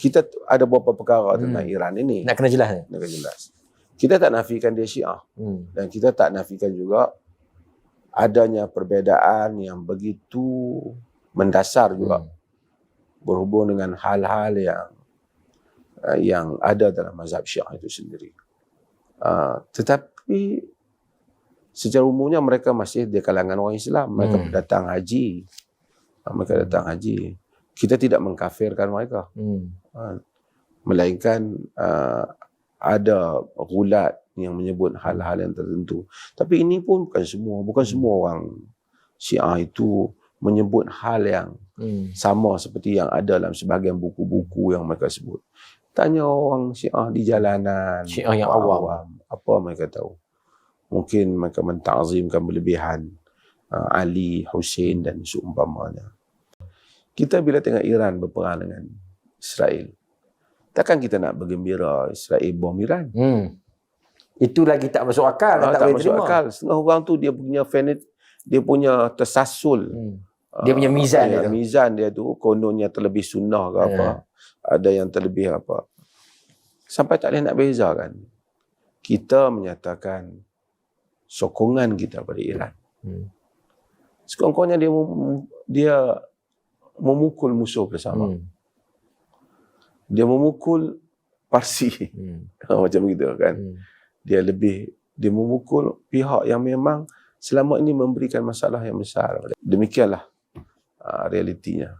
kita ada beberapa perkara Hmm. tentang Iran ini. Nak kena jelas ni. Nak jelas. Kita tak nafikan dia Syiah Hmm. dan kita tak nafikan juga adanya perbezaan yang begitu mendasar juga Hmm. berhubung dengan hal-hal yang uh, yang ada dalam mazhab Syiah itu sendiri. Uh, tetapi secara umumnya mereka masih di kalangan orang Islam. Mereka Hmm. datang haji. Uh, mereka datang haji. Kita tidak mengkafirkan mereka. Hmm. Uh, melainkan uh, ada gulat yang menyebut hal-hal yang tertentu. Tapi ini pun bukan semua. Bukan Hmm. semua orang Syiah itu menyebut hal yang Hmm. sama seperti yang ada dalam sebahagian buku-buku yang mereka sebut. Tanya orang Syiah di jalanan. Syiah yang orang awam. Apa mereka tahu? Mungkin mereka mentazimkan berlebihan uh, Ali, Hussein dan seumpamanya. Kita bila tengok Iran berperang dengan Israel, takkan kita nak bergembira Israel bom Iran? Hmm. Itu lagi tak masuk akal. Ah, tak, tak masuk terima. akal. Setengah orang tu dia punya fanat, dia punya tersasul. Hmm. Dia punya Ah, mizan dia tu. Mizan dia tu kononnya terlebih sunnah ke apa. Ya. Ada yang terlebih apa. Sampai tak boleh nak bezakan. Kita menyatakan sokongan kita pada Iran. Hmm. Sekurang-kurangnya dia dia memukul musuh bersama. Hmm. Dia memukul Parsi Hmm. macam gitu kan. Hmm. Dia lebih dia memukul pihak yang memang selama ini memberikan masalah yang besar. Demikianlah uh, realitinya.